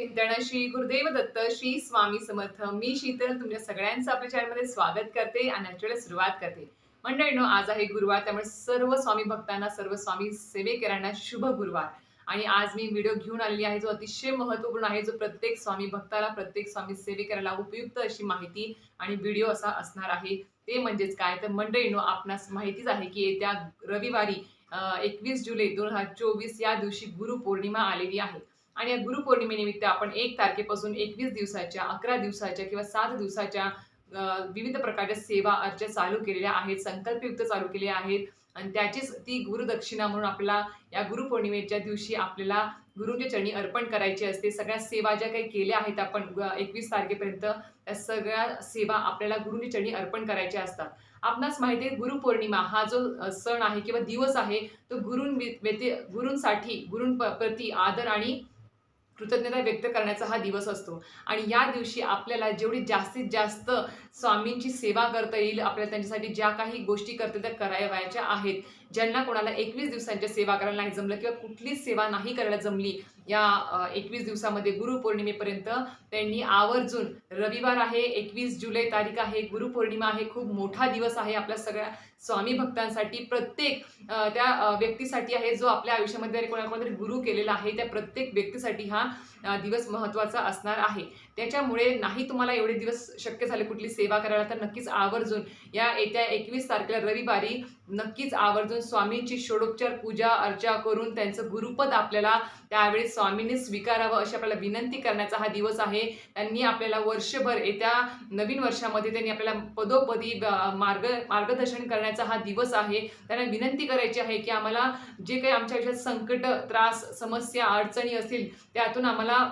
चिंतन श्री गुरुदेव दत्त श्री स्वामी समर्थ. मी शीतल तुमच्या सगळ्यांचं आपल्या चॅनलमध्ये स्वागत करते आणि आजच्या सुरुवात करते. मंडळीनो आज आहे गुरुवार त्यामुळे सर्व स्वामी भक्तांना सर्व स्वामी सेवेकरांना शुभ गुरुवार. आणि आज मी व्हिडिओ घेऊन आलेली आहे जो अतिशय महत्त्वपूर्ण आहे जो प्रत्येक स्वामी भक्ताला प्रत्येक स्वामी सेवेकराला उपयुक्त अशी माहिती आणि व्हिडिओ असा असणार आहे. ते म्हणजेच काय? तर मंडळीनो आपणास माहितीच आहे की येत्या रविवारी एकवीस जुलै दोन हजार चोवीस या दिवशी गुरुपौर्णिमा आलेली आहे. आणि या गुरुपौर्णिमेनिमित्त आपण एक तारखेपासून एकवीस दिवसाच्या अकरा दिवसाच्या किंवा सात दिवसाच्या विविध प्रकारच्या सेवा अर्चा चालू केलेल्या आहेत संकल्पयुक्त चालू केल्या आहेत. आणि त्याचीच ती गुरुदक्षिणा म्हणून आपल्याला या गुरुपौर्णिमेच्या दिवशी आपल्याला गुरुंच्या चरणी अर्पण करायची असते. सगळ्या सेवा ज्या काही केल्या आहेत आपण एकवीस तारखेपर्यंत त्या सगळ्या सेवा आपल्याला गुरुंच्या चरणी अर्पण करायच्या असतात. आपणास माहिती आहे गुरुपौर्णिमा हा जो सण आहे किंवा दिवस आहे तो गुरुं व्यति गुरुंसाठी गुरुं प्रती आदर आणि कृतज्ञता व्यक्त करण्याचा हा दिवस असतो. आणि या दिवशी आपल्याला जेवढी जास्तीत जास्त स्वामींची सेवा करता येईल आपल्याला त्यांच्यासाठी ज्या काही गोष्टी करता त्या करायवायच्या आहेत. ज्यांना कोणाला एकवीस दिवसांच्या सेवा करायला नाही जमलं किंवा कुठलीच सेवा नाही करायला जमली या एकवीस दिवसामध्ये गुरुपौर्णिमेपर्यंत त्यांनी आवर्जून रविवार आहे एकवीस जुलै तारीख आहे गुरुपौर्णिमा आहे खूप मोठा दिवस आहे आपल्या सगळ्या स्वामी भक्तांसाठी. प्रत्येक त्या व्यक्तीसाठी आहे जो आपल्या आयुष्यामध्ये कोणाकोणा तरी गुरु केलेला आहे त्या प्रत्येक व्यक्तीसाठी हा दिवस महत्त्वाचा असणार आहे. त्याच्यामुळे नाही तुम्हाला एवढे दिवस शक्य झाले कुठली सेवा करायला तर नक्कीच आवर्जून या येत्या एकवीस तारखेला रविवारी नक्कीच आवर्जून स्वामींची षोडोपचार पूजा अर्चा करून त्यांचं गुरुपद आपल्याला त्यावेळी स्वामींनी स्वीकारावं अशी आपल्याला विनंती करण्याचा हा दिवस आहे. त्यांनी आपल्याला वर्षभर येत्या नवीन वर्षामध्ये त्यांनी आपल्याला पदोपदी मार्ग मार्गदर्शन करण्याचा हा दिवस आहे. त्यांना विनंती करायची आहे की आम्हाला जे काही आमच्या आयुष्यात संकट त्रास समस्या अडचणी असतील त्यातून आम्हाला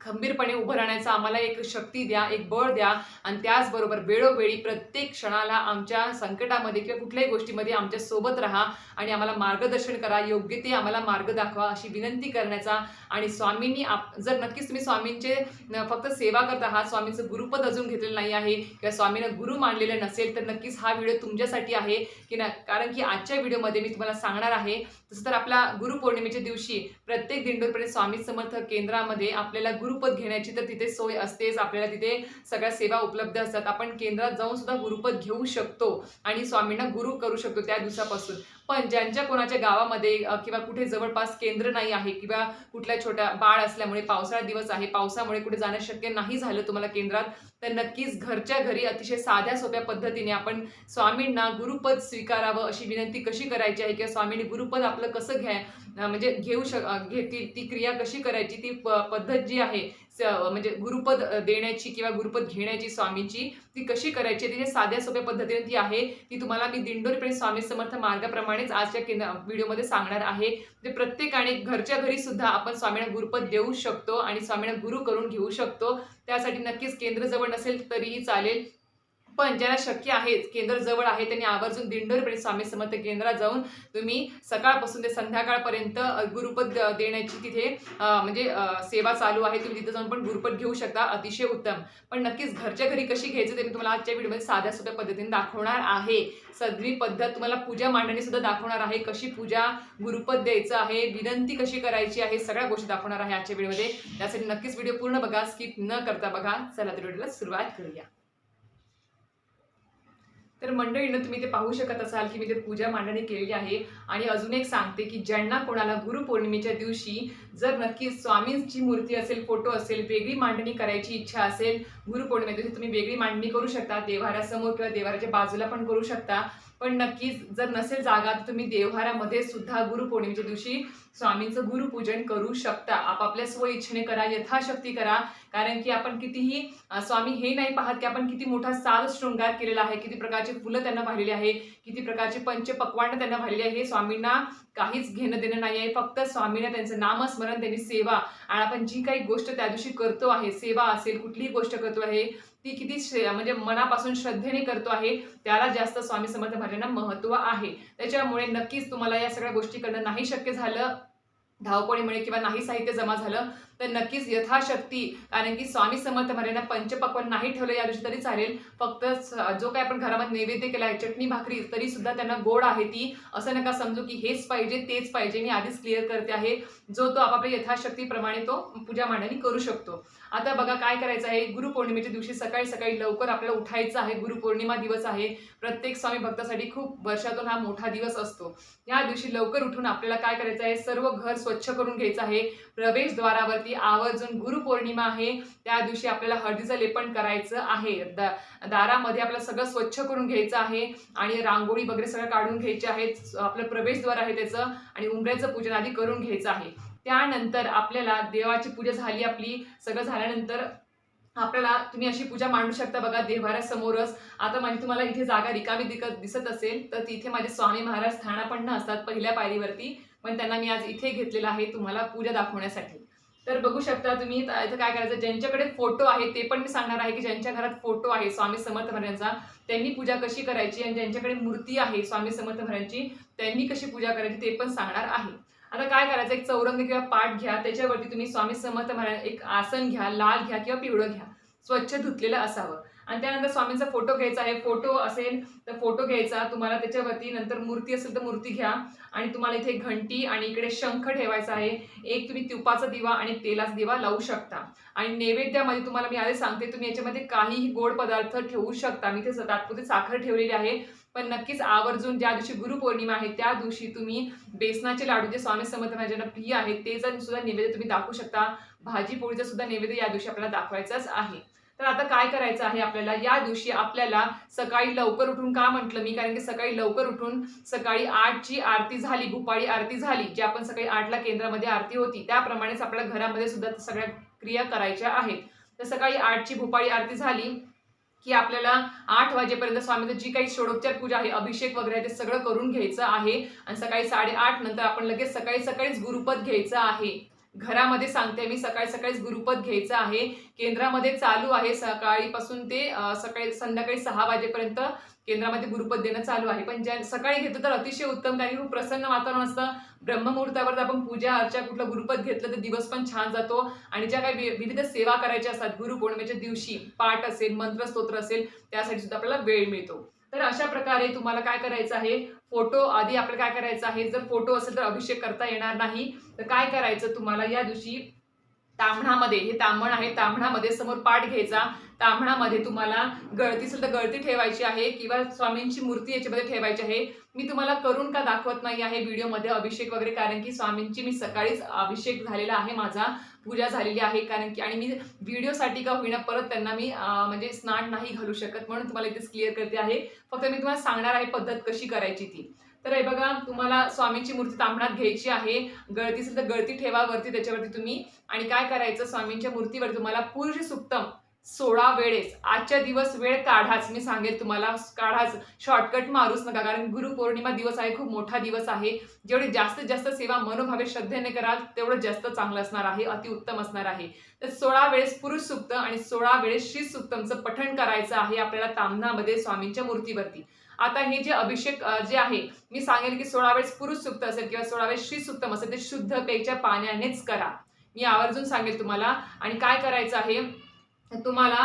खंबीरपणे उभं राहण्याचा आम्हाला एक शक्ती द्या एक बळ द्या. आणि त्याचबरोबर वेळोवेळी प्रत्येक क्षणाला आमच्या संकटामध्ये किंवा कुठल्याही गोष्टीमध्ये आमच्यासोबत राहा आणि आम्हाला मार्गदर्शन करा. योग्य ते आम्हाला मार्ग दाखवा अशी विनंती करण्याचा. आणि स्वामींनी आप जर नक्कीच तुम्ही स्वामींचे न- फक्त सेवा करत आहात स्वामींचं गुरुपद अजून घेतलेलं नाही आहे किंवा स्वामीनं गुरु मानलेलं नसेल तर नक्कीच हा व्हिडिओ तुमच्यासाठी आहे की ना कारण की आजच्या व्हिडिओमध्ये मी तुम्हाला सांगणार आहे तसं तर आपल्या गुरुपौर्णिमेच्या दिवशी प्रत्येक दिंडोरपर्यंत स्वामी समर्थ केंद्रामध्ये आपल्याला गुरुपद घेण्याची तर तिथे सोय असतेच. आपल्याला तिथे सगळ्या सेवा उपलब्ध असतात. आपण केंद्रात जाऊन सुद्धा गुरुपद घेऊ शकतो आणि स्वामींना गुरु करू शकतो त्या दिवसापासून. पण ज्यांच्या कोणाच्या गावामध्ये किंवा कुठे जवळपास केंद्र नाही आहे किंवा कुठल्या छोट्या बाळ असल्यामुळे पावसाळा दिवस आहे पावसामुळे कुठे जाणं शक्य नाही झालं तुम्हाला केंद्रात तर नक्कीच घरच्या घरी अतिशय साध्या सोप्या पद्धतीने आपण स्वामींना गुरुपद स्वीकारावं अशी विनंती कशी करायची आहे किंवा स्वामींनी गुरुपद आपलं कसं घ्या म्हणजे घेऊ शक घेतील ती क्रिया कशी करायची ती प- पद्धत जी आहे स- म्हणजे गुरुपद देण्याची किंवा गुरुपद घेण्याची स्वामीची ती कशी करायची तिथे साध्या सोप्या पद्धतीने ती आहे ती तुम्हाला मी दिंडोरीपर्यंत स्वामी समर्थ मार्गाप्रमाणेच आजच्या केंद्र व्हिडिओमध्ये सांगणार आहे. म्हणजे प्रत्येकाने घरच्या घरी सुद्धा आपण स्वामींना गुरुपद देऊ शकतो आणि स्वामींना गुरु करून घेऊ शकतो. त्यासाठी नक्कीच केंद्र जवळ नसेल तरीही चालेल. पण ज्यांना शक्य आहे केंद्र जवळ आहे त्यांनी आवर्जून दिंडोरीपर्यंत स्वामी समर्थ केंद्रात जाऊन तुम्ही सकाळपासून ते संध्याकाळपर्यंत गुरुपद देण्याची तिथे म्हणजे सेवा चालू आहे. तुम्ही तिथे जाऊन पण गुरुपद घेऊ शकता अतिशय उत्तम. पण नक्कीच घरच्या घरी कशी घ्यायचं ते मी तुम्हाला आजच्या व्हिडिओमध्ये साध्या सोप्या पद्धतीने दाखवणार आहे. सदवी पद्धत तुम्हाला पूजा मांडणी सुद्धा दाखवणार आहे. कशी पूजा गुरुपद द्यायचं आहे विनंती कशी करायची आहे सगळ्या गोष्टी दाखवणार आहे आजच्या व्हिडिओमध्ये. त्यासाठी नक्कीच व्हिडिओ पूर्ण बघा स्किप न करता बघा. चला तर व्हिडिओला सुरुवात करूया. तर मंडळीनं तुम्ही ते पाहू शकत असाल की मी ते पूजा मांडणी केलेली आहे. आणि अजून एक सांगते की ज्यांना कोणाला गुरुपौर्णिमेच्या दिवशी जर नक्की स्वामींची मूर्ती असेल फोटो असेल वेगळी मांडणी करायची इच्छा असेल गुरुपौर्णिमे दिवशी तुम्ही वेगळी मांडणी करू शकता. देवारासमोर किंवा देवाराच्या बाजूला पण करू शकता. पण नक्कीच जर नसेल जागा तर तुम्ही देवहारामध्ये सुद्धा गुरुपौर्णिमेच्या दिवशी स्वामींचं गुरुपूजन करू शकता. आपापल्या स्वइच्छेने करा यथाशक्ती करा. कारण की आपण कितीही स्वामी हे नाही पाहत की आपण किती मोठा साल शृंगार केलेला आहे किती प्रकारचे फुलं त्यांना वाहिलेली आहे किती प्रकारचे पंचपक्वांड त्यांना वाहिलेली आहे. स्वामींना काहीच घेणं देणं नाही आहे. फक्त स्वामींना त्यांचं नामस्मरण त्यांनी सेवा आणि आपण जी काही गोष्ट त्या दिवशी करतो आहे सेवा असेल कुठलीही गोष्ट करतो आहे ती किती श्रे- म्हणजे मनापासून श्रद्धेने करतो आहे त्याला जास्त स्वामी समर्थ महाराजांना महत्त्व आहे. त्याच्यामुळे नक्कीच तुम्हाला या सगळ्या गोष्टी करणं नाही शक्य झालं धावपळीमुळे किंवा नाही साहित्य जमा झालं तर नक्कीच यथाशक्ती कारण की स्वामी समर्थ महाराजांना पंचपक्वान नाही ठेवलं या दिवशी तरी चालेल. फक्त जो काय आपण घरामध्ये नैवेद्य केला आहे चटणी भाकरी तरी सुद्धा त्यांना गोड आहे ती. असं नका समजू की हेच पाहिजे तेच पाहिजे. मी आधीच क्लिअर करते आहे. जो तो आपापल्या यथाशक्तीप्रमाणे तो पूजा मांडणी करू शकतो. आता बघा काय करायचं आहे. गुरुपौर्णिमेच्या दिवशी सकाळी सकाळी लवकर आपल्याला उठायचं आहे. गुरुपौर्णिमा दिवस आहे. प्रत्येक स्वामी भक्तासाठी खूप वर्षातून हा मोठा दिवस असतो. या दिवशी लवकर उठून आपल्याला काय करायचं आहे? सर्व घर स्वच्छ करून घ्यायचं आहे. प्रवेशद्वारावरती आवर्जून गुरुपौर्णिमा आहे. त्या दिवशी आपल्याला हळदीचं लेपन करायचं आहे. दा दारामध्ये आपल्याला सगळं स्वच्छ करून घ्यायचं आहे आणि रांगोळी वगैरे सगळं काढून घ्यायचे आहेत आपलं प्रवेशद्वार आहे त्याचं आणि उंबऱ्याचं पूजन आधी करून घ्यायचं आहे. त्यानंतर आपल्याला देवाची पूजा झाली आपली. सगळं झाल्यानंतर आपल्याला तुम्ही अशी पूजा मांडू शकता बघा देव्हाऱ्यासमोरच. आता म्हणजे तुम्हाला इथे जागा रिकामी दिकत दिसत असेल तर तिथे माझे स्वामी महाराज स्थानापन्न असतात पहिल्या पायरीवरती. पण त्यांना मी आज इथे घेतलेलं आहे तुम्हाला पूजा दाखवण्यासाठी. तर बघू शकता तुम्ही इथं काय करायचं ज्यांच्याकडे फोटो आहे ते पण मी सांगणार आहे की ज्यांच्या घरात फोटो आहे स्वामी समर्थ महाराजांचा त्यांनी पूजा कशी करायची आणि ज्यांच्याकडे मूर्ती आहे स्वामी समर्थ महाराजांची त्यांनी कशी पूजा करायची ते पण सांगणार आहे. आता काय करायचं एक चौरंग किंवा पाठ घ्या त्याच्यावरती तुम्ही स्वामी समर्थ महाराज एक आसन घ्या लाल घ्या किंवा पिवळं घ्या. स्वच्छ धुतलेलं असावं. आणि त्यानंतर स्वामींचा फोटो घ्यायचा आहे. फोटो असेल तर फोटो घ्यायचा. तुम्हाला त्याच्यावरती नंतर मूर्ती असेल तर मूर्ती घ्या. आणि तुम्हाला इथे घंटी आणि इकडे शंख ठेवायचा आहे. एक तुम्ही तुपाचा दिवा आणि तेलाचा दिवा लावू शकता. आणि नैवेद्यामध्ये तुम्हाला मी आधी सांगते तुम्ही याच्यामध्ये काहीही गोड पदार्थ ठेवू शकता. मी ते तात्पुरती साखर ठेवलेली आहे. पण नक्कीच आवर्जून ज्या दिवशी गुरुपौर्णिमा आहे त्या दिवशी तुम्ही बेसनाचे लाडू जे स्वामी समर्थ महाराजांना प्रिय आहेत ते जर सुद्धा नैवेद्य तुम्ही दाखवू शकता. भाजी पोळीचा सुद्धा नैवेद्य या दिवशी आपल्याला दाखवायचाच आहे. तर आता काय करायचं आहे आपल्याला? या दिवशी आपल्याला सकाळी लवकर उठून का म्हटलं मी? कारण की सकाळी लवकर उठून सकाळी आठची आरती झाली भुपाळी आरती झाली जी आपण सकाळी आठला केंद्रामध्ये आरती होती. त्याप्रमाणेच आपल्या घरामध्ये सुद्धा सगळ्या क्रिया करायच्या आहेत. तर सकाळी आठची भुपाळी आरती झाली की आपल्याला आठ वाजेपर्यंत स्वामीचं जी काही षोडोपचार पूजा आहे अभिषेक वगैरे ते सगळं करून घ्यायचं आहे. आणि सकाळी साडेआठ नंतर आपण लगेच सकाळी सकाळीच गुरुपद घ्यायचं आहे. घरामध्ये सांगते मी सकाळी सकाळीच गुरुपद घ्यायचं आहे. केंद्रामध्ये चालू आहे सकाळीपासून ते सकाळी संध्याकाळी सहा वाजेपर्यंत केंद्रामध्ये गुरुपद देणं चालू आहे. पण ज्या सकाळी घेतलं तर अतिशय उत्तम कारण खूप प्रसन्न वातावरण असतं. ब्रह्ममुहूर्तावर आपण पूजा अर्चा कुठलं गुरुपद घेतलं तर दिवस पण छान जातो. आणि ज्या काही विविध सेवा करायच्या असतात गुरुपौर्णिमेच्या दिवशी पाठ असेल मंत्रस्तोत्र असेल त्यासाठी सुद्धा आपल्याला वेळ मिळतो. तर अशा प्रकारे तुम्हाला काय करायचं आहे? फोटो आधी आपल्याला काय करायचं आहे? जर फोटो असेल तर अभिषेक करता येणार नाही. तर काय करायचं तुम्हाला? या दिवशी तांबणामध्ये हे तांबण आहे तांबणामध्ये समोर पाठ घ्यायचा. तांबणामध्ये तुम्हाला गळती असेल तर गळती ठेवायची आहे किंवा स्वामींची मूर्ती याच्यामध्ये ठेवायची आहे. मी तुम्हाला करून का दाखवत नाही आहे व्हिडिओमध्ये अभिषेक वगैरे? कारण की स्वामींची मी सकाळीच अभिषेक झालेला आहे माझा पूजा झालेली आहे. कारण की आणि मी व्हिडिओसाठी का होईना परत त्यांना मी म्हणजे स्नान नाही घालू शकत म्हणून तुम्हाला इथेच क्लिअर करते आहे. फक्त मी तुम्हाला सांगणार आहे पद्धत कशी करायची ती. तर हे बघा तुम्हाला स्वामींची मूर्ती तांबणात घ्यायची आहे. गळती असेल तर गळती ठेवा वरती त्याच्यावरती तुम्ही. आणि काय करायचं? स्वामींच्या मूर्तीवर तुम्हाला पुरुष सुक्तम सोळा वेळेस. आजच्या दिवस वेळ काढाच. मी सांगेल तुम्हाला काढाच. शॉर्टकट मारूच नका कारण गुरुपौर्णिमा दिवस आहे खूप मोठा दिवस आहे. जेवढी जास्तीत जास्त सेवा मनोभावे श्रद्धेने कराल तेवढं जास्त चांगलं असणार आहे अतिउत्तम असणार आहे. तर सोळा वेळेस पुरुष सुक्त आणि सोळा वेळेस श्री सुप्तमचं पठण करायचं आहे आपल्याला तामनामध्ये स्वामींच्या मूर्तीवरती. आता हे जे अभिषेक जे आहे मी सांगेल की सोळा वेळेस पुरुष सुक्त असेल किंवा सोळा वेळेस श्री सुप्तम असेल ते शुद्ध पेच्या पाण्यानेच करा. मी आवर्जून सांगेल तुम्हाला. आणि काय करायचं आहे तुम्हाला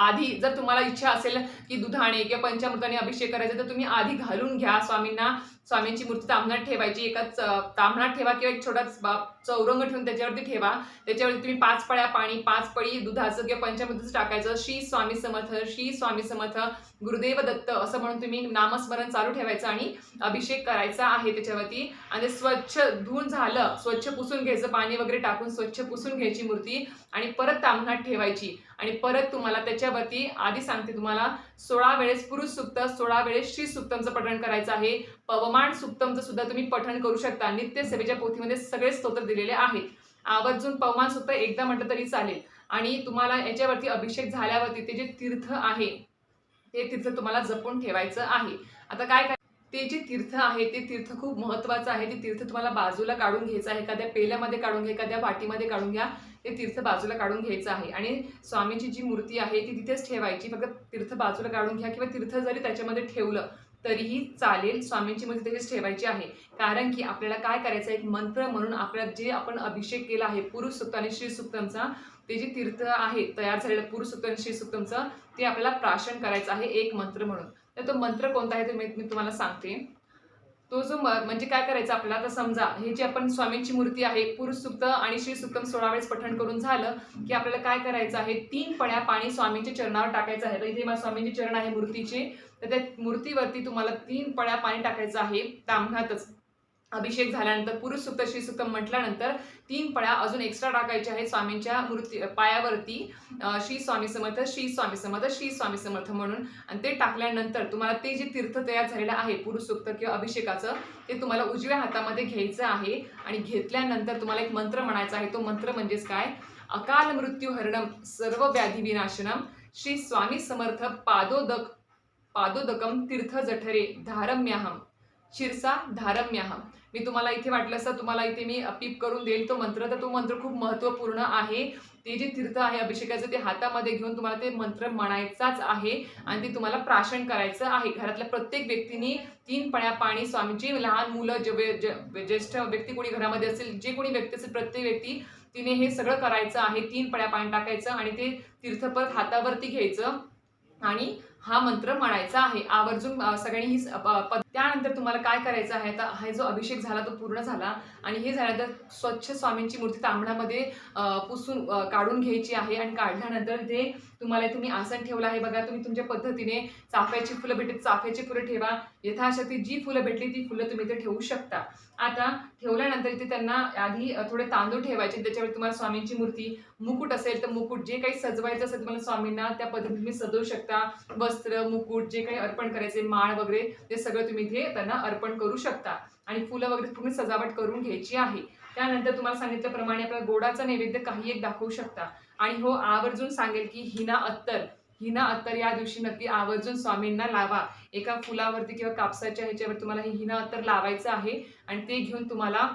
आधी जर तुम्हाला इच्छा असेल की दुधाने किंवा पंचामृताने अभिषेक करायचा तर तुम्ही आधी घालून घ्या स्वामींना. स्वामींची मूर्ती तांबणात ठेवायची एकाच तांबणात ठेवा किंवा एक छोटा बा- चौरंग ठेवून त्याच्यावरती ठेवा. त्याच्यावरती तुम्ही पाच पळ्या पाणी पाच पळी दुधाचं किंवा पंचामृताचं टाकायचं. श्री स्वामी समर्थ श्री स्वामी समर्थ गुरुदेव दत्त असं म्हणून तुम्ही नामस्मरण चालू ठेवायचं आणि अभिषेक करायचा आहे त्याच्यावरती. आणि ते स्वच्छ धुवून झालं स्वच्छ पुसून घ्यायचं पाणी वगैरे टाकून स्वच्छ पुसून घ्यायची मूर्ती आणि परत तांबणात ठेवायची. आणि परत तुम्हाला त्याच्यावरती आधी सांगते तुम्हाला सोळा वेळेस पुरुष सुक्त सोळा वेळेस श्री सुक्तमचं पठण करायचं आहे. पवमान सुक्तमचं सुद्धा तुम्ही पठण करू शकता. नित्य सेवेच्या पोथीमध्ये सगळे स्तोत्र दिलेले आहेत. आवर्जून पवमान सुक्त एकदा म्हटलं तरी चालेल. आणि तुम्हाला याच्यावरती अभिषेक झाल्यावरती ते जे तीर्थ आहे ते तीर्थ तुम्हाला जपून ठेवायचं आहे. आता काय काय ते जे तीर्थ आहे ते तीर्थ खूप महत्त्वाचं आहे. ते तीर्थ तुम्हाला बाजूला काढून घ्यायचं आहे. एखाद्या पेल्यामध्ये काढून घ्या एखाद्या वाटीमध्ये काढून घ्या. ते तीर्थ बाजूला काढून घ्यायचं आहे. आणि स्वामीची जी मूर्ती आहे ती तिथेच ठेवायची. फक्त तीर्थ बाजूला काढून घ्या किंवा तीर्थ जरी त्याच्यामध्ये ठेवलं तरीही चालेल स्वामींची मूर्ती तशीच ठेवायची आहे. कारण की आपल्याला काय करायचं एक मंत्र म्हणून आपल्याला जे आपण अभिषेक केला आहे पुरुष सुक्त आणि श्री सुक्तमचा ते जे तीर्थ आहे तयार झालेलं पुरुष सुक्त आणि श्री सुक्तमचं ते आपल्याला प्राशन करायचं आहे एक मंत्र म्हणून. तर तो मंत्र कोणता आहे ते मी मी तुम्हाला सांगते. तो जो म- म्हणजे काय करायचं आपल्याला? तर समजा हे जे आपण स्वामींची मूर्ती आहे पुरुष सुक्त आणि श्री सुक्तम सोळा वेळेस पठण करून झालं की आपल्याला काय करायचं आहे? तीन पळ्या पाणी स्वामींच्या चरणावर टाकायचं आहे. तर इथे मला स्वामींचे चरण आहे मूर्तीचे. तर त्या मूर्तीवरती तुम्हाला तीन पळ्या पाणी टाकायचं आहे. तांबणातच अभिषेक झाल्यानंतर पुरुष सुक्त श्री म्हटल्यानंतर तीन पळ्या अजून एक्स्ट्रा टाकायच्या आहेत स्वामींच्या मूर्ती पायावरती. श्री स्वामी समर्थ श्री स्वामी समर्थ श्री स्वामी समर्थ म्हणून. आणि ते टाकल्यानंतर तुम्हाला ते जे तीर्थ तयार झालेलं आहे पुरुष सुक्त किंवा अभिषेकाचं ते तुम्हाला उजव्या हातामध्ये घ्यायचं आहे. आणि घेतल्यानंतर तुम्हाला एक मंत्र म्हणायचा आहे तो मंत्र म्हणजेच काय? अकाल मृत्यू हरणम सर्व व्याधी विनाशनम श्री स्वामी समर्थ पादोदक पादोदकम तीर्थ जठरे धारम्याहम. शिरसा धारम्याहम मी तुम्हाला इथे वाटलं असं तुम्हाला इथे मी पीप करून देईल. तो मंत्र तर तो मंत्र खूप महत्त्वपूर्ण आहे. ते जे तीर्थ आहे अभिषेकाचं ते हातामध्ये घेऊन तुम्हाला ते मंत्र म्हणायचाच आहे. आणि ते तुम्हाला प्राशन करायचं आहे. घरातल्या प्रत्येक व्यक्तीने तीन पण्या पाणी स्वामीची लहान मुलं जे ज्येष्ठ व्यक्ती कोणी घरामध्ये असेल जे कोणी व्यक्ती असेल प्रत्येक व्यक्ती तिने हे सगळं करायचं आहे. तीन पण्या पाणी टाकायचं आणि ते तीर्थ परत हातावरती घ्यायचं आणि हा मंत्र म्हणायचा आहे. आवर्जून सगळ्यांनी ही त्यानंतर तुम्हाला काय करायचं आहे? तर हा जो अभिषेक झाला तो पूर्ण झाला. आणि हे झाल्यानंतर स्वच्छ स्वामींची मूर्ती तांबणामध्ये पुसून काढून घ्यायची आहे. आणि काढल्यानंतर ते तुम्हाला तुम्ही आसन ठेवलं आहे बघा. तुम्ही तुमच्या पद्धतीने चाफ्याची फुलं भेटली चाफ्याची फुलं ठेवा. यथाशक्ती जी फुलं भेटली ती फुलं तुम्ही इथे ठेवू शकता. आता ठेवल्यानंतर इथे त्यांना आधी थोडे तांदूळ ठेवायचे. त्याच्यावर तुम्हाला स्वामींची मूर्ती मुकुट असेल तर मुकुट जे काही सजवायचं असेल तुम्हाला स्वामींना त्या पद्धतीने तुम्ही सजवू शकता. वस्त्र मुकुट जे काही अर्पण करायचे माळ वगैरे ते सगळं तुम्ही इथे त्यांना अर्पण करू शकता. आणि फुलं वगैरे पूर्ण सजावट करून घ्यायची आहे. त्यानंतर तुम्हाला सांगितल्याप्रमाणे आपल्याला गोडाचा नैवेद्य काही एक दाखवू शकता. आणि हो आवर्जून सांगेल की हिना अत्तर. हिना अत्तर या दिवशी नक्की आवर्जून स्वामींना लावा. एका फुलावरती किंवा कापसाच्या ह्याच्यावर तुम्हाला हे हिना अत्तर लावायचं आहे. आणि ते घेऊन तुम्हाला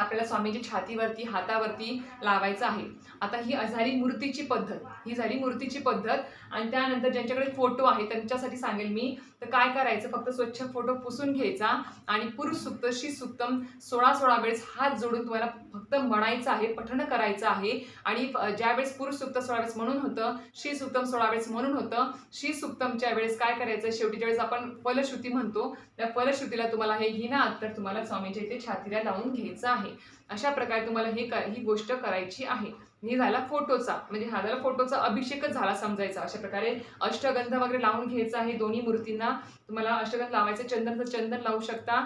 आपल्याला स्वामींची छातीवरती हातावरती लावायचं आहे. आता ही झाली मूर्तीची पद्धत. ही झाली मूर्तीची पद्धत आणि त्यानंतर ज्यांच्याकडे फोटो आहे त्यांच्यासाठी सांगेल मी. तर काय करायचं? फक्त स्वच्छ फोटो पुसून घ्यायचा आणि पुरुष सुक्त शी सुक्तम सोळा सोळा वेळेस हात जोडून तुम्हाला फक्त म्हणायचं आहे पठण करायचं आहे. आणि ज्यावेळेस पुरुष सुक्त सोळा वेळेस म्हणून होतं शी सुक्तम सोळा वेळेस म्हणून होतं शी सुक्तमच्या वेळेस काय करायचं? शेवटी ज्यावेळेस आपण फलश्रुती म्हणतो त्या फलश्रुतीला तुम्हाला हे घेणार तर तुम्हाला स्वामीच्या इथे छातीला लावून घ्यायचं आहे. अशा प्रकारे तुम्हाला हे कर ही गोष्ट करायची आहे. हे झाला फोटोचा म्हणजे हा झाला फोटोचा अभिषेकच झाला समजायचा. अशा प्रकारे अष्टगंध वगैरे लावून घ्यायचा आहे. दोन्ही मूर्तींना तुम्हाला अष्टगंध लावायचं चंदनचं चंदन लावू शकता.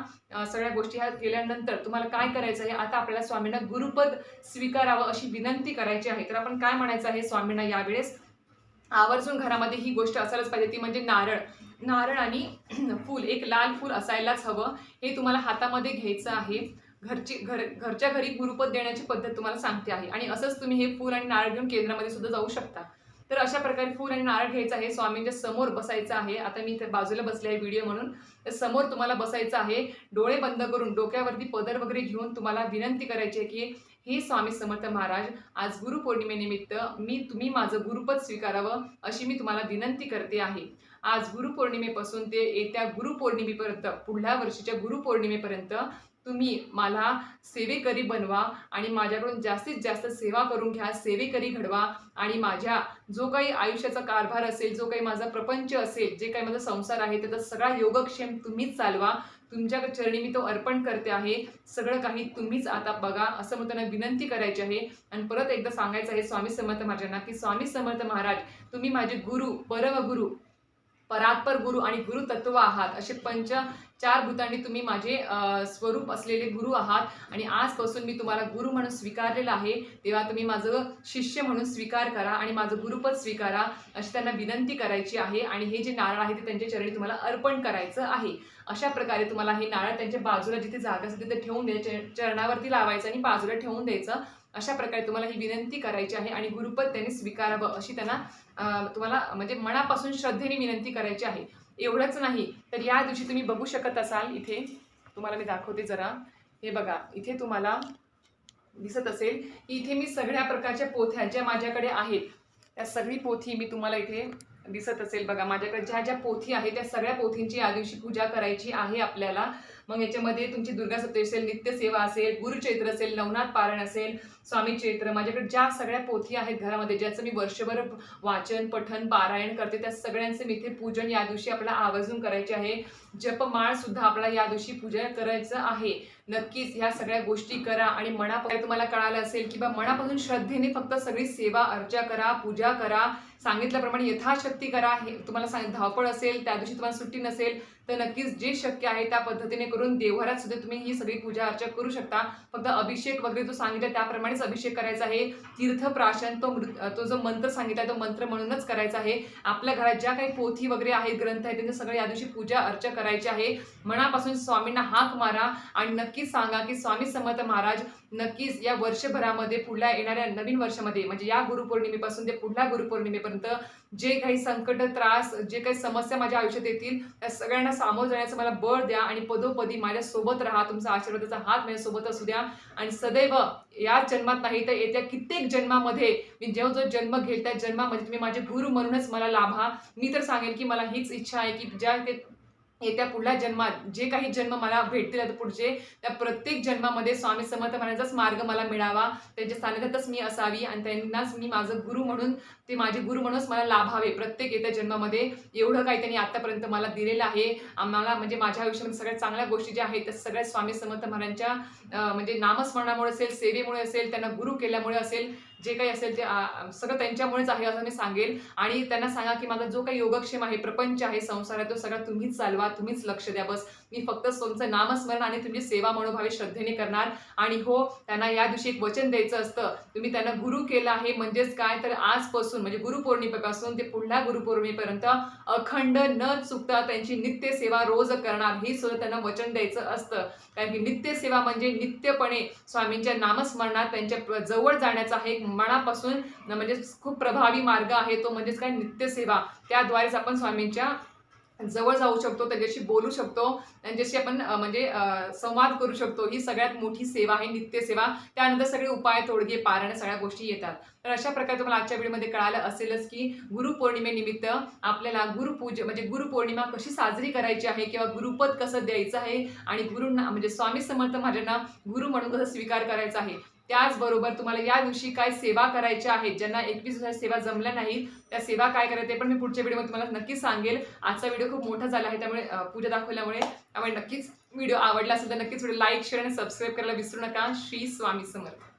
सगळ्या गोष्टी ह्या केल्यानंतर तुम्हाला काय करायचं आहे? आता आपल्याला स्वामींना गुरुपद स्वीकारावं अशी विनंती करायची आहे. तर आपण काय म्हणायचं आहे स्वामींना यावेळेस? आवर्जून घरामध्ये ही गोष्ट असायलाच पाहिजे. ती म्हणजे नारळ. नारळ आणि फूल. एक लाल फूल असायलाच हवं. हे तुम्हाला हातामध्ये घ्यायचं आहे. घरची घर घरच्या घरी गुरुपद देण्याची पद्धत तुम्हाला सांगते आहे. आणि असंच तुम्ही हे फूल आणि नारळ घेऊन केंद्रामध्ये सुद्धा जाऊ शकता. तर अशा प्रकारे फूल आणि नारळ घ्यायचं आहे. स्वामींच्या समोर बसायचं आहे. आता मी इथे बाजूला बसले आहे व्हिडिओ म्हणून. तर समोर तुम्हाला बसायचं आहे. डोळे बंद करून डोक्यावरती पदर वगैरे घेऊन तुम्हाला विनंती करायची आहे की हे स्वामी समर्थ महाराज आज गुरुपौर्णिमेनिमित्त मी तुम्ही माझं गुरुपद स्वीकारावं अशी मी तुम्हाला विनंती करते आहे. आज गुरुपौर्णिमेपासून ते येत्या गुरुपौर्णिमेपर्यंत पुढल्या वर्षीच्या गुरुपौर्णिमेपर्यंत तुम्ही मला सेवेकरी बनवा आणि माझ्याकडून जास्तीत जास्त सेवा करून घ्या सेवेकरी घडवा आणि माझ्या जो काही आयुष्याचा कारभार असेल जो काही माझा प्रपंच असेल जे काही माझा संसार आहे त्याचा सगळा योगक्षेम तुम्हीच चालवा. तुमच्या चरणी मी तो अर्पण करते आहे. सगळं काही तुम्हीच आता बघा असं मग त्यांना विनंती करायची आहे. आणि परत एकदा सांगायचं आहे स्वामी समर्थ महाराजांना की स्वामी समर्थ महाराज तुम्ही माझे गुरु परमगुरु परात्पर गुरु आणि गुरु तत्व आहात. असे पंच चार भूतांनी तुम्ही माझे स्वरूप असलेले गुरु आहात. आणि आजपासून मी तुम्हाला गुरु म्हणून स्वीकारलेलं आहे. तेव्हा तुम्ही माझं शिष्य म्हणून स्वीकार करा आणि माझं गुरुपद स्वीकारा अशी त्यांना विनंती करायची आहे. आणि हे जे नारळ आहे ते त्यांच्या चरणी तुम्हाला अर्पण करायचं आहे. अशा प्रकारे तुम्हाला हे नारळ त्यांच्या बाजूला जिथे जागा असेल तिथे ठेवून द्यायचे चरणावरती लावायचं आणि बाजूला ठेवून द्यायचं. अशा प्रकारे तुम्हाला ही विनंती करायची आहे आणि गुरुपद त्यांनी स्वीकारावं अशी त्यांना तुम्हाला म्हणजे मनापासून श्रद्धेने विनंती करायची आहे. एवढंच नाही. तर या दिवशी तुम्ही बघू शकत असाल इथे. तुम्हाला मी दाखवते जरा. हे बघा इथे तुम्हाला दिसत असेल की इथे मी सगळ्या प्रकारच्या पोथ्या ज्या माझ्याकडे आहेत त्या सगळी पोथी मी तुम्हाला इथे दिसत असेल. बघा माझ्याकडे ज्या ज्या पोथी आहेत त्या सगळ्या पोथींची या दिवशी पूजा करायची आहे आपल्याला. मग याच्यामध्ये तुमची दुर्गा सप्तशी असेल नित्यसेवा असेल गुरुचैत्र असेल नवनाथ पारायण असेल स्वामी चैत्र माझ्याकडे ज्या सगळ्या पोथी आहेत घरामध्ये ज्याचं मी वर्षभर वाचन पठन पारायण करते त्या सगळ्यांचं मी इथे पूजन या दिवशी आपल्याला आवर्जून करायचे आहे. जपमाळ सुद्धा आपल्याला या दिवशी पूजन करायचं आहे. नक्कीच ह्या सगळ्या गोष्टी करा आणि मनापासून तुम्हाला कळालं असेल की बा मनापासून श्रद्धेने फक्त सगळी सेवा अर्चा करा पूजा करा. सांगितल्याप्रमाणे यथाशक्ती करा. हे तुम्हाला सांग धावपळ असेल त्या दिवशी तुम्हाला सुट्टी नसेल तर नक्कीच जे शक्य आहे त्या पद्धतीने करून देवघरात सुद्धा तुम्ही ही सगळी पूजा अर्चा करू शकता. फक्त अभिषेक वगैरे तो सांगितला त्याप्रमाणेच अभिषेक करायचा आहे. तीर्थप्राशन तो मृ- तो जो मंत्र सांगितला तो मंत्र म्हणूनच करायचा आहे. आपल्या घरात ज्या काही पोथी वगैरे आहेत ग्रंथ आहेत त्यांचं सगळ्या या दिवशी पूजा अर्चा करायची आहे. मनापासून स्वामींना हाक मारा आणि नक्कीच सांगा की स्वामी समर्थ महाराज नक्कीच या वर्षभरामध्ये पुढल्या येणाऱ्या नवीन वर्षामध्ये म्हणजे या गुरुपौर्णिमेपासून ते पुढल्या गुरुपौर्णिमेपर्यंत जे काही संकट त्रास जे काही समस्या माझ्या आयुष्यात येतील त्या सगळ्यांना सामोरं जाण्याचं मला बळ द्या आणि पदोपदी माझ्या सोबत राहा. तुमचा आशीर्वादाचा हात माझ्यासोबत असू द्या. आणि सदैव याच जन्मात नाही तर येत्या कित्येक जन्मामध्ये मी जेव्हा जो जन्म घेईल त्या जन्मामध्ये तुम्ही माझे गुरु म्हणूनच मला लाभा. मी तर सांगेन की मला हीच इच्छा आहे की ज्या ते येत्या पुढल्या जन्मात जे काही जन्म मला भेटतील आता पुढचे त्या प्रत्येक जन्मामध्ये स्वामी समर्थ महाराजांचाच मार्ग मला मिळावा त्यांच्या सानिध्यातच मी असावी आणि त्यांनाच मी माझं गुरु म्हणून ते माझे गुरु म्हणूनच मला लाभावे प्रत्येक येत्या जन्मामध्ये एवढं काही त्यांनी आतापर्यंत मला दिलेलं आहे. आम्हाला म्हणजे माझ्या आयुष्यामध्ये सगळ्यात चांगल्या गोष्टी ज्या आहेत त्या सगळ्या स्वामी समर्थ महाराजांच्या म्हणजे नामस्मरणामुळे असेल सेवेमुळे असेल त्यांना गुरु केल्यामुळे असेल जे काही असेल ते सगळं त्यांच्यामुळेच आहे असं मी सांगेल. आणि त्यांना सांगा की माझा जो काही योगक्षेम आहे प्रपंच आहे संसार आहे तो सगळा तुम्हीच चालवा तुम्हीच लक्ष द्या बस. मी फक्त तुमचं नामस्मरण आणि तुमची सेवा मनोभावे श्रद्धेने करणार. आणि हो त्यांना या दिवशी एक वचन द्यायचं असतं. तुम्ही त्यांना गुरु केलं आहे म्हणजेच काय? तर आजपासून म्हणजे गुरुपौर्णिमेपासून ते पुढल्या गुरुपौर्णिमेपर्यंत अखंड न चुकता त्यांची नित्य सेवा रोज करणार. ही सुद्धा त्यांना वचन द्यायचं असतं. कारण की नित्य सेवा म्हणजे नित्यपणे स्वामींच्या नामस्मरणात त्यांच्या जवळ जाण्याचा हा एक मनापासून न म्हणजे खूप प्रभावी मार्ग आहे तो म्हणजेच काय? नित्यसेवा. त्याद्वारेच आपण स्वामींच्या जवळ जाऊ शकतो त्यांच्याशी बोलू शकतो त्यांच्याशी आपण म्हणजे संवाद करू शकतो. ही सगळ्यात मोठी सेवा आहे नित्यसेवा त्यानंतर सगळे उपाय तोडगे पारण सगळ्या गोष्टी येतात. तर अशा प्रकारे तुम्हाला आजच्या व्हिडिओमध्ये कळालं असेलच की गुरुपौर्णिमेनिमित्त आपल्याला गुरुपूज म्हणजे गुरुपौर्णिमा कशी साजरी करायची आहे किंवा गुरुपद कसं द्यायचं आहे आणि गुरुंना म्हणजे स्वामी समर्थ माझ्यांना गुरु म्हणून कसं स्वीकार करायचा आहे. त्याचबरोबर तुम्हाला या दिवशी काय सेवा करायच्या आहेत ज्यांना एकवीस दिवसात सेवा जमल्या नाहीत त्या सेवा काय करायचे ते पण मी पुढच्या व्हिडिओमध्ये तुम्हाला नक्कीच सांगेल. आजचा व्हिडिओ खूप मोठा झाला आहे त्यामुळे पूजा दाखवल्यामुळे त्यामुळे नक्कीच व्हिडिओ आवडला असेल तर नक्कीच व्हिडिओ लाईक शेअर आणि सबस्क्राईब करायला विसरू नका. श्री स्वामी समर्थ.